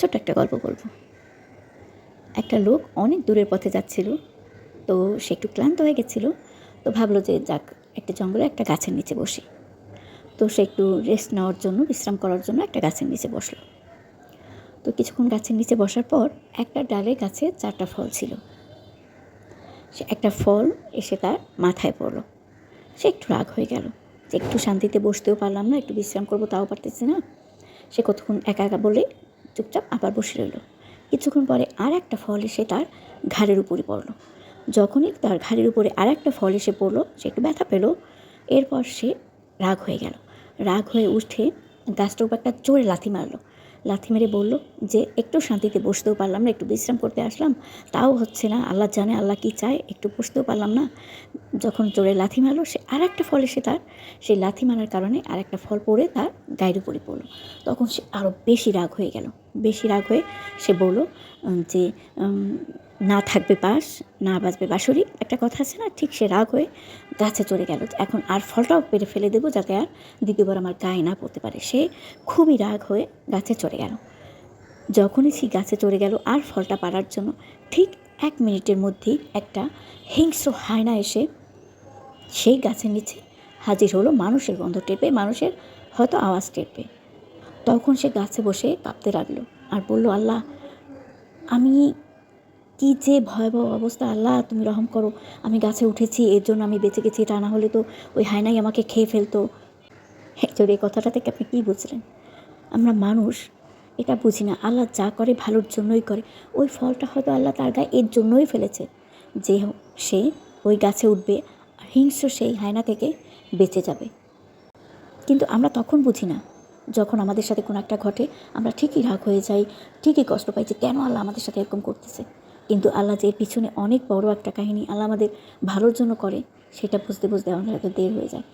ছোট্ট একটা গল্প বলব। একটা লোক অনেক দূরের পথে যাচ্ছিল, তো সে একটু ক্লান্ত হয়ে গেছিল, তো ভাবলো যে যাক, একটা জঙ্গলে একটা গাছের নিচে বসি। তো সে একটু রেস্ট নেওয়ার জন্য, বিশ্রাম করার জন্য একটা গাছের নিচে বসল। তো কিছুক্ষণ গাছের নিচে বসার পর একটা ডালে গাছে চারটা ফল ছিল। সে একটা ফল এসে তার মাথায় পড়ল। সে একটু রাগ হয়ে গেল যে একটু শান্তিতে বসতেও পারলাম না, একটু বিশ্রাম করব, তাও পারতেছি না। সে কতক্ষণ একা একা বলে চুপচাপ আবার বসে রইল। কিছুক্ষণ পরে আর একটা ফল এসে তার ঘাড়ের উপরে পড়ল। যখনই তার ঘাড়ের উপরে আর একটা ফল এসে পড়ল, সে একটু ব্যথা পেল। এরপর সে রাগ হয়ে গেল। রাগ হয়ে উঠে গাছটার উপর একটা জোরে লাথি মারলো। লাথি মেরে বলল যে, একটু শান্তিতে বসতেও পারলাম না, একটু বিশ্রাম করতে আসলাম। তাও হচ্ছে না, আল্লাহ জানে, আল্লাহ কী চায়, একটু বসতেও পারলাম না। যখন জোরে লাথি মারলো, সে আর একটা ফল এসে তার, সেই লাথি মারার কারণে আর একটা ফল পড়ে তার গায়ের উপরে পড়ল। তখন সে আরও বেশি রাগ হয়ে গেল। বেশি রাগ হয়ে সে বলল যে না থাকবে বাস, না বাজবে বাঁশুরি। একটা কথা আছে না, ঠিক সে রাগ হয়ে গাছে চড়ে গেল। এখন আর ফলটাও পেরে ফেলে দেবো যাতে আর দ্বিতীয়বার আমার গায়ে না পড়তে পারে। সে খুবই রাগ হয়ে গাছে চড়ে গেল। যখনই সে গাছে চড়ে গেল আর ফলটা পাড়ার জন্য, ঠিক এক মিনিটের মধ্যেই একটা হিংস্র হায়না এসে সেই গাছের নিচে হাজির হলো মানুষের গন্ধ টের পেয়ে মানুষের হয়তো আওয়াজ টের পেয়ে তখন সে গাছে বসে কাঁপতে লাগল আর বলল, আল্লাহ, আমি কি যে ভয়াবহ অবস্থা, আল্লাহ তুমি রহম করো, আমি গাছে উঠেছি, এর জন্য আমি বেঁচে গেছি, তা না হলে তো ওই হায়নাই আমাকে খেয়ে ফেলতো। যদি এই কথাটা থেকে আপনি কী বুঝলেন? আমরা মানুষ, এটা বুঝি না, আল্লাহ যা করে ভালোর জন্যই করে। ওই ফলটা হয়তো আল্লাহ তার গায়ে এর জন্যই ফেলেছে। যে সে ওই গাছে উঠবে, আর হিংস্র সেই হায়না থেকে বেঁচে যাবে। কিন্তু আমরা তখন বুঝি না, যখন আমাদের সাথে কোনো একটা ঘটে, আমরা ঠিকই রাগ হয়ে যাই, ঠিকই কষ্ট পাই যে কেন আল্লাহ আমাদের সাথে এরকম করতেছে। কিন্তু আল্লাহ যে পিছনে অনেক বড় একটা কাহিনী আল্লাহ আমাদের ভালোর জন্য করে, সেটা বুঝতে বুঝতে আমাদের এত দের হয়ে যায়।